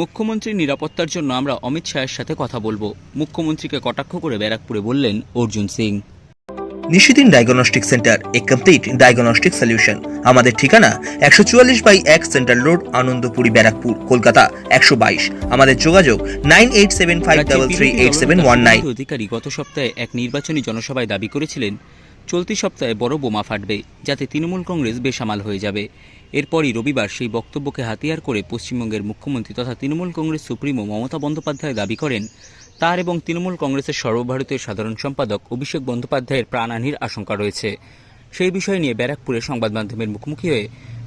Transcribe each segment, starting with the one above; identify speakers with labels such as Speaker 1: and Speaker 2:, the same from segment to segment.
Speaker 1: মুখ্যমন্ত্রীর নিরাপত্তার জন্য আমরা অমিত শাহের সাথে কথা বলব। মুখ্যমন্ত্রীকে কটাক্ষ করে ব্যারাকপুরে বললেন অর্জুন সিং।
Speaker 2: নিশিদিন ডায়াগনস্টিক সেন্টার এ কমপ্লিট ডায়াগনস্টিক সলিউশন। আমাদের ঠিকানা একশো চুয়াল্লিশ বাই এক সেন্ট্রাল রোড আনন্দপুরি ব্যারাকপুর কলকাতা একশো বাইশ। আমাদের যোগাযোগ nine eight seven five double three eight seven one nine.
Speaker 1: Adhikari গত সপ্তাহে এক নির্বাচনী জনসভায় দাবি করেছিলেন চলতি সপ্তাহে বড় বোমা ফাটবে যাতে তৃণমূল কংগ্রেস বেসামাল হয়ে যাবে। এরপরই রবিবার সেই বক্তব্যকে হাতিয়ার করে পশ্চিমবঙ্গের মুখ্যমন্ত্রী তথা তৃণমূল কংগ্রেস সুপ্রিমো মমতা বন্দ্যোপাধ্যায় দাবি করেন, তার এবং তৃণমূল কংগ্রেসের সর্বভারতীয় সাধারণ সম্পাদক অভিষেক বন্দ্যোপাধ্যায়ের প্রাণহানির আশঙ্কা রয়েছে। সেই বিষয় নিয়ে ব্যারাকপুরে সংবাদ মাধ্যমের মুখোমুখি হয়ে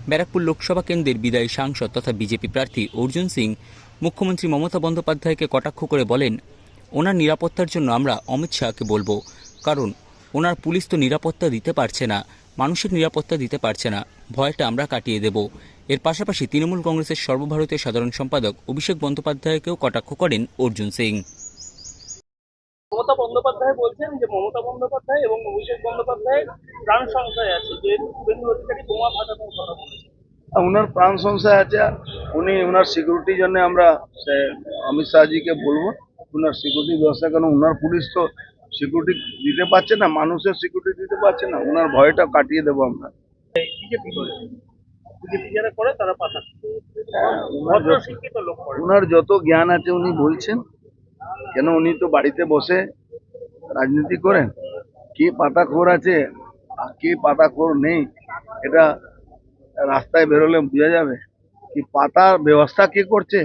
Speaker 1: ব্যারাকপুর লোকসভা কেন্দ্রের বিদায়ী সাংসদ তথা বিজেপি প্রার্থী অর্জুন সিং মুখ্যমন্ত্রী মমতা বন্দ্যোপাধ্যায়কে কটাক্ষ করে বলেন, ওনার নিরাপত্তার জন্য আমরা অমিত শাহকে বলব, কারণ ওনার পুলিশ তো নিরাপত্তা দিতে পারছে না। মানুষের নিরাপত্তা দিতে পারছে না। ভয়টা আমরা কাটিয়ে দেব। এর পাশাপাশি তৃণমূল কংগ্রেসের সর্বভারতীয় সাধারণ সম্পাদক অভিষেক বন্দ্যোপাধ্যায়কেও কটাক্ষ করেন অর্জুন সিং।
Speaker 3: মমতা বন্দ্যোপাধ্যায় বলছেন যে মমতা বন্দ্যোপাধ্যায় এবং অভিষেক বন্দ্যোপাধ্যায়ের প্রাণ সংশয় আছে। যেহেতু শুভেন্দু অধিকারী বোমা ফাটানোর কথা বলেছেন।
Speaker 4: ওনার প্রাণ সংশয় আছে। উনি ওনার সিকিউরিটির জন্য আমরা অমিত শাহজিকে বলব ওনার সিকিউরিটি ব্যবস্থা কারণ ওনার পুলিশ তো সিকিউরিটি দিতে পারছে না মানুষের সিকিউরিটি দিতে পারছে না ওনার ভয়টা কাটিয়ে দেবো আমরা। ওনার যত- জ্ঞান আছে উনি বলছেন। কেন উনি তো বাড়িতে বসে রাজনীতি করেন? কে পাতাখোর আছে আর কে পাতাখোর নেই এটা রাস্তায় বেরোলে বোঝা যাবে। কি পাতার ব্যবস্থা কে করছে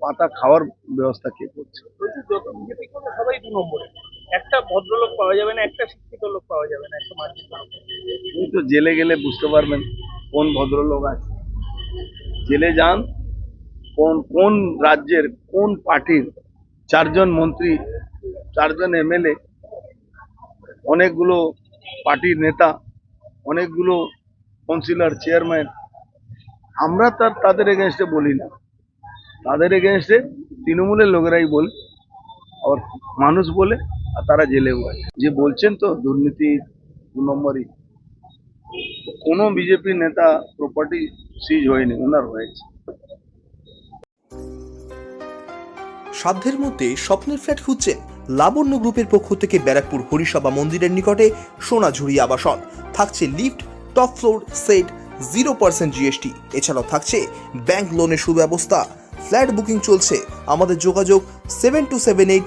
Speaker 4: পাতা খাওয়ার ব্যবস্থা কে করছে?
Speaker 3: সবাই দু নম্বরে। একটা ভদ্রলোক পাওয়া যাবে না, একটা শিক্ষিত লোক পাওয়া যাবে না, একটা মার্জিত
Speaker 4: তো জেলে গেলে বুঝতে পারবেন কোন ভদ্রলোক আছে। জেলে যান, কোন কোন রাজ্যের, কোন পার্টির চারজন মন্ত্রী, চারজন এমএলএ, অনেকগুলো পার্টির নেতা, অনেকগুলো কাউন্সিলর, চেয়ারম্যান। আমরা তার, তাদের এগেনস্টে বলি না। তাদের এগেনস্টে তৃণমূলের লোকেরাই বলে, আবার মানুষ বলে আর তারা জেলেও আছে। যে বলছেন তো দুর্নীতি দু নম্বরই। কোনো বিজেপি নেতা প্রপার্টি সিজ হয়নি ওনার হয়েছে।
Speaker 2: সাধ্যের মধ্যে স্বপ্নের ফ্ল্যাট খুঁজছেন লাবণ্য গ্রুপের পক্ষ থেকে ব্যারাকপুর হরিসভা মন্দিরের নিকটে সোনাঝুরি আবাসন। থাকছে lift, top floor, set, zero percent GST এছাড়াও থাকছে ব্যাংক লোনের সুব্যবস্থা। ফ্ল্যাট বুকিং চলছে। আমাদের যোগাযোগ seven two seven eight